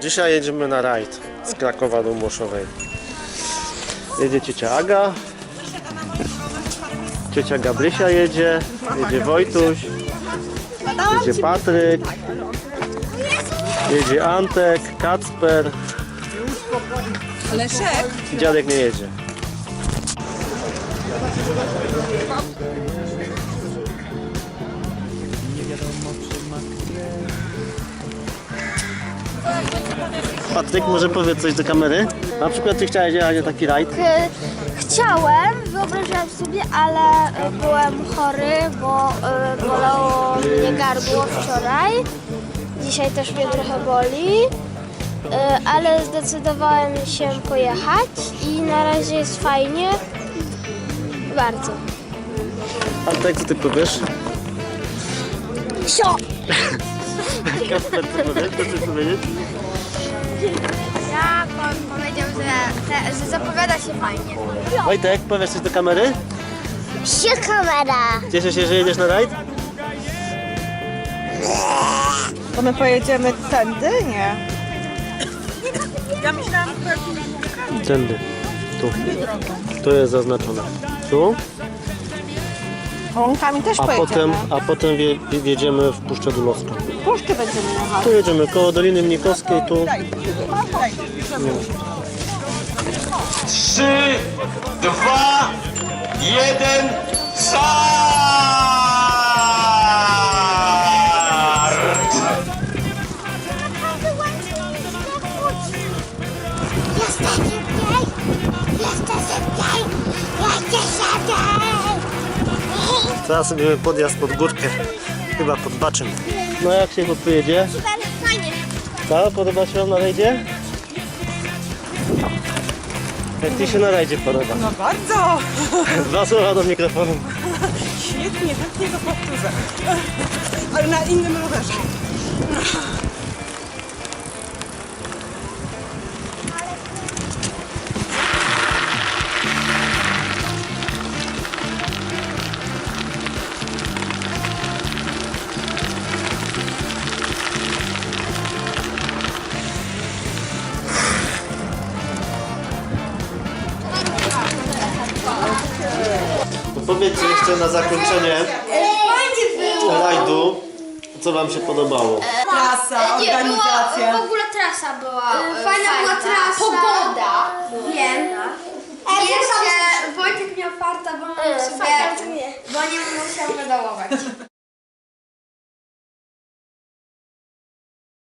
Dzisiaj jedziemy na rajd z Krakowa do Młoszowej. Jedzie ciocia Aga. Ciocia Gabrysia jedzie. Jedzie Wojtuś. Jedzie Patryk. Jedzie Antek, Kacper. Leszek? Dziadek nie jedzie. Patryk, może powiedz coś do kamery? Na przykład ty chciałeś jechać na taki rajd? E, Chciałem, wyobrażałem sobie, ale e, byłem chory, bo e, bolało mnie gardło wczoraj. Dzisiaj też mnie trochę boli, E, ale zdecydowałem się pojechać i na razie jest fajnie. Bardzo. Antek, co ty powiesz? Sio! Kacper, co powiesz? Co chcesz powiedzieć? Ja pan powiedział, że, że zapowiada się fajnie. Wojtek, powiesz coś do kamery? Się kamera! Cieszysz się, że jedziesz na rajd? To my pojedziemy tędy? Nie. Ja myślałam, że Tędy. Tu. Tu jest zaznaczone. Tu. Łąkami też A pojedziemy. potem, a potem wie, wjedziemy w Puszczę Dulowską. Puszkę będziemy jechać. Tu jedziemy koło Doliny Mnikowskiej, tu. Trzy, dwa, jeden, start! Teraz robimy podjazd pod górkę. Chyba pod Baczym. No jak się chłopcy jedzie? Super, fajnie. Co? Podoba się wam na rajdzie? Jak ci się na rajdzie podoba? No bardzo. Dwa słowa do mikrofonu. Świetnie, chętnie to powtórzę. Ale na innym rowerze. Powiedzcie jeszcze na zakończenie rajdu, co wam się podobało. Trasa, organizacja. w ogóle trasa była Fajna była trasa. Pogoda. Wiem. Jeszcze Wojtek miał farta, bo, sobie, bo nie musiał pedałować.